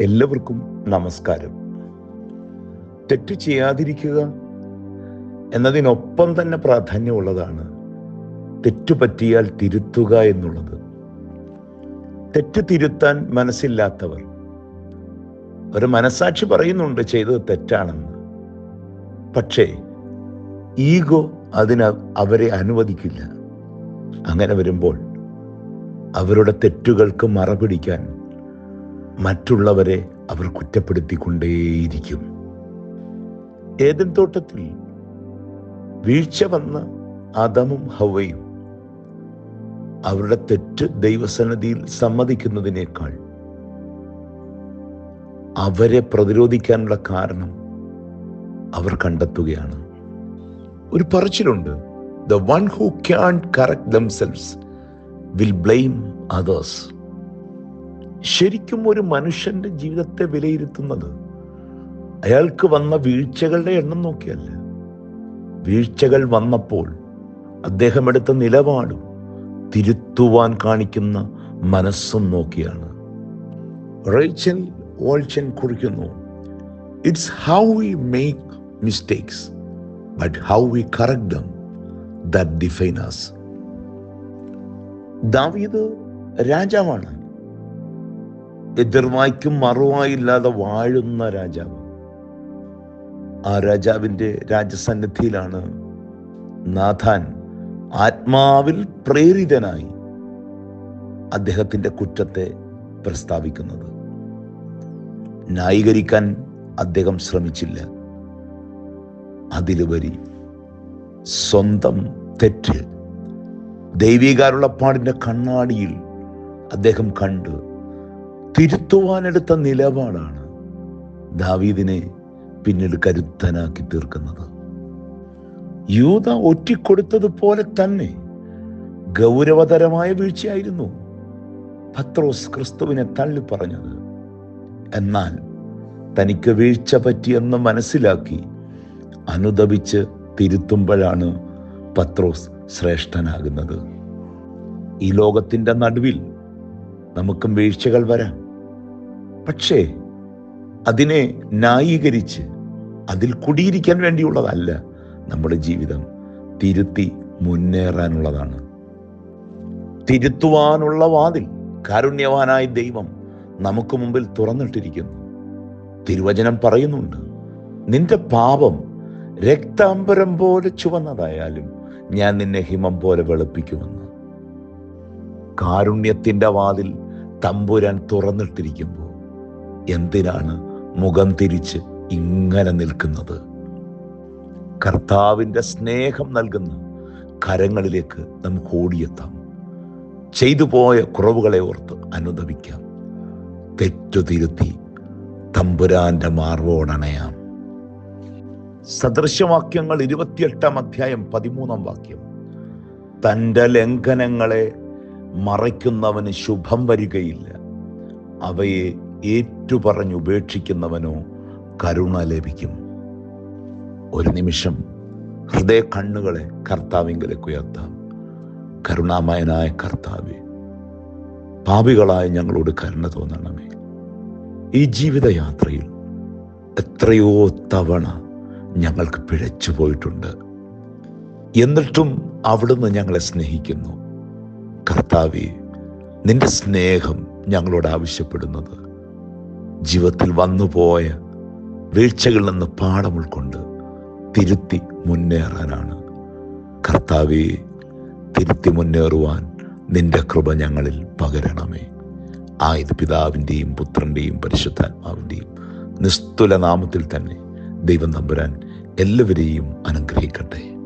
എല്ലാവർക്കും നമസ്കാരം. തെറ്റ് ചെയ്യാതിരിക്കുക എന്നതിനൊപ്പം തന്നെ പ്രാധാന്യമുള്ളതാണ് തെറ്റു പറ്റിയാൽ തിരുത്തുക എന്നുള്ളത്. തെറ്റ് തിരുത്താൻ മനസ്സില്ലാത്തവർ. ഒരു മനസാക്ഷി പറയുന്നുണ്ട് ചെയ്തത് തെറ്റാണെന്ന്. പക്ഷേ ഈഗോ അതിന് അവരെ അനുവദിക്കില്ല. അങ്ങനെ വരുമ്പോൾ അവരുടെ തെറ്റുകൾക്ക് മറപിടിക്കാൻ മറ്റുള്ളവരെ അവർ കുറ്റപ്പെടുത്തിക്കൊണ്ടേയിരിക്കും. ഏതൻ തോട്ടത്തിൽ വീഴ്ച വന്ന ആദമും ഹവയും അവരുടെ തെറ്റ് ദൈവസന്നതിയിൽ സമ്മതിക്കുന്നതിനേക്കാൾ അവരെ പ്രതിരോധിക്കാനുള്ള കാരണം അവർ കണ്ടെത്തുകയാണ്. ഒരു പറച്ചിലുണ്ട് the one who can correct themselves will blame others ശരിക്കും ഒരു മനുഷ്യന്റെ ജീവിതത്തെ വിലയിരുത്തുന്നത് അയാൾക്ക് വന്ന വീഴ്ചകളുടെ എണ്ണം നോക്കിയല്ല. വീഴ്ചകൾ വന്നപ്പോൾ അദ്ദേഹം എടുത്ത നിലപാടും തിരുത്തുവാൻ കാണിക്കുന്ന മനസ്സും നോക്കിയാണ്. റേച്ചൽ ഓൾച്ചൻ കുറിക്കുന്നു it's how we make mistakes but how we correct them that ദാവീദ് രാജാവാണ്. എതിർവായ്ക്കും മറുവായില്ലാതെ വാഴുന്ന രാജാവ്. ആ രാജാവിന്റെ രാജസന്നിധിയിലാണ് നാഥാൻ ആത്മാവിൽ പ്രേരിതനായി അദ്ദേഹത്തിന്റെ കുറ്റത്തെ പ്രസ്താവിക്കുന്നത്. ന്യായീകരിക്കാൻ അദ്ദേഹം ശ്രമിച്ചില്ല. അതിലുപരി സ്വന്തം തെറ്റ് ദൈവികാരുള്ളപ്പാടിന്റെ കണ്ണാടിയിൽ അദ്ദേഹം കണ്ട് തിരുത്തുവാനെടുത്ത നിലപാടാണ് ദാവീദിനെ പിന്നീട് കരുത്തനാക്കി തീർക്കുന്നത്. യൂത ഒറ്റിക്കൊടുത്തതുപോലെ തന്നെ ഗൗരവതരമായ വീഴ്ചയായിരുന്നു പത്രോസ് ക്രിസ്തുവിനെ തള്ളി പറഞ്ഞത് എന്നാൽ തനിക്ക് വീഴ്ച പറ്റിയെന്ന് മനസ്സിലാക്കി അനുദപിച്ച് തിരുത്തുമ്പോഴാണ് പത്രോസ് ശ്രേഷ്ഠനാകുന്നത്. ഈ ലോകത്തിന്റെ നടുവിൽ നമുക്കും വീഴ്ചകൾ വരാം. പക്ഷേ അതിനെ ന്യായീകരിച്ച് അതിൽ കുടിയിരിക്കാൻ വേണ്ടിയുള്ളതല്ല നമ്മുടെ ജീവിതം. തിരുത്തി മുന്നേറാനുള്ളതാണ്. തിരുത്തുവാനുള്ള വാതിൽ കാരുണ്യവാനായ ദൈവം നമുക്ക് മുമ്പിൽ തുറന്നിട്ടിരിക്കുന്നു. തിരുവചനം പറയുന്നുണ്ട് നിന്റെ പാപം രക്താംബരം പോലെ ചുവന്നതായാലും ഞാൻ നിന്നെ ഹിമം പോലെ വെളുപ്പിക്കുമെന്ന്. കാരുണ്യത്തിന്റെ വാതിൽ തമ്പുരാൻ തുറന്നിട്ടിരിക്കുമ്പോൾ എന്തിനാണ് മുഖം തിരിച്ച് ഇങ്ങനെ നിൽക്കുന്നത്? കർത്താവിന്റെ സ്നേഹം നൽകുന്ന കരങ്ങളിലേക്ക് നമുക്ക് ഓടിയെത്താം. ചെയ്തു പോയ കുറവുകളെ ഓർത്ത് അനുദപിക്കാം. തെറ്റു തിരുത്തി തമ്പുരാന്റെ മാർവോടണയാം സദൃശവാക്യങ്ങൾ ഇരുപത്തിയെട്ടാം അധ്യായം പതിമൂന്നാം വാക്യം. തന്റെ ലംഘനങ്ങളെ മറയ്ക്കുന്നവന് ശുഭം വരികയില്ല. അവയെ ഏറ്റുപറഞ്ഞ് ഉപേക്ഷിക്കുന്നവനോ കരുണ ലഭിക്കും. ഒരു നിമിഷം ഹൃദയ കണ്ണുകളെ കർത്താവിങ്കിലേക്ക് ഉയർത്താം. കരുണാമയനായ കർത്താവെ പാപികളായ ഞങ്ങളോട് കരുണ തോന്നണമേ. ഈ ജീവിതയാത്രയിൽ എത്രയോ തവണ ഞങ്ങൾക്ക് പിഴച്ചു പോയിട്ടുണ്ട്. എന്നിട്ടും അവിടുന്ന് ഞങ്ങളെ സ്നേഹിക്കുന്നു. കർത്താവെ നിന്റെ സ്നേഹം ഞങ്ങളോട് ആവശ്യപ്പെടുന്നത് ജീവിതത്തിൽ വന്നുപോയ വീഴ്ചകളിൽ നിന്ന് പാഠം ഉൾക്കൊണ്ട് തിരുത്തി മുന്നേറാനാണ്. കർത്താവെ തിരുത്തി മുന്നേറുവാൻ നിന്റെ കൃപ ഞങ്ങളിൽ പകരണമേ. ആയത് പിതാവിന്റെയും പുത്രന്റെയും പരിശുദ്ധാത്മാവിന്റെയും നിസ്തുല നാമത്തിൽ തന്നെ ദൈവം നമ്പുരാൻ എല്ലാവരെയും അനുഗ്രഹിക്കട്ടെ.